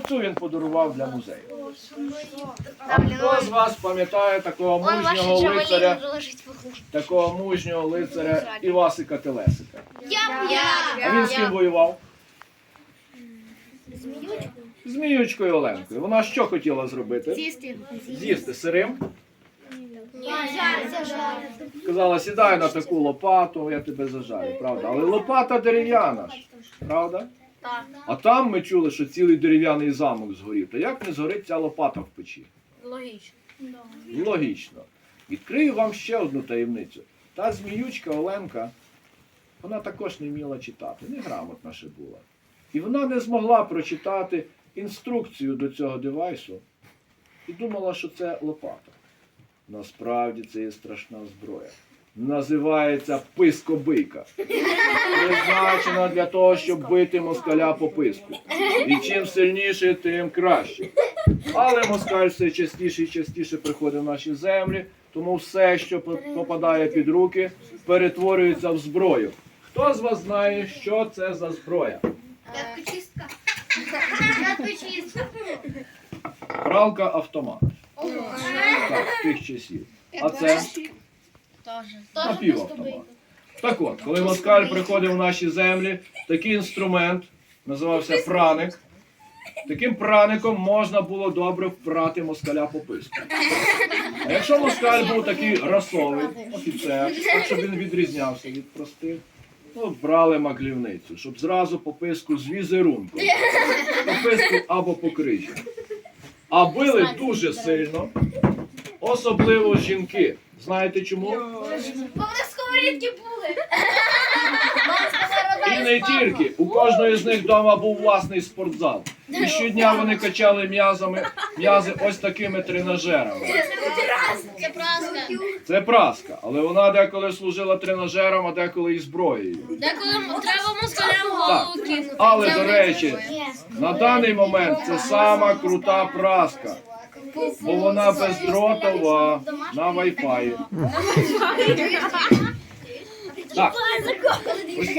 Цю він подарував для музею? А хто з вас пам'ятає такого мужнього лицаря, такого мужнього лицаря Івасика Телесика? Я. А він з ким воював? Зміючкою Оленкою. Вона що хотіла зробити? З'їсти. З'їсти сирим. Сказала, сідай на таку лопату, я тебе зажарю, правда? Але лопата дерев'яна ж, правда? Так. А там ми чули, що цілий дерев'яний замок згорів. То як не згорить ця лопата в печі? Логічно. Логічно. Відкрию вам ще одну таємницю. Та зміючка Оленка, вона також не вміла читати, неграмотна ще була. І вона не змогла прочитати інструкцію до цього девайсу і думала, що це лопата. Насправді це є страшна зброя. Називається пискобийка. Призначена для того, щоб бити москаля по писку. І чим сильніше, тим краще. Але москаль все частіше і частіше приходить в наші землі, тому все, що попадає під руки, перетворюється в зброю. Хто з вас знає, що це за зброя? П'яткочистка. Пралка автомат. Так, тих часів. А це напівавтомат. Так от, коли москаль приходив в наші землі, такий інструмент називався праник. Таким праником можна було добре впрати москаля по писку. А якщо москаль був такий расовий офіцер, так щоб він відрізнявся від простих, ну, брали маклівницю, щоб зразу по писку з візерунком. По писку або по крижі. А били дуже сильно, особливо жінки. Знаєте чому? Сковорідки були. І не тільки. У кожної з них вдома був власний спортзал. І щодня вони качали м'язами, м'язи ось такими тренажерами. Це праска. Це праска, але вона деколи служила тренажером, а деколи і зброєю. Деколи треба москалям голову кинути. Але, до речі, на даний момент це сама крута праска. Бо вона бездротова на Wi-Fi. Так. Ось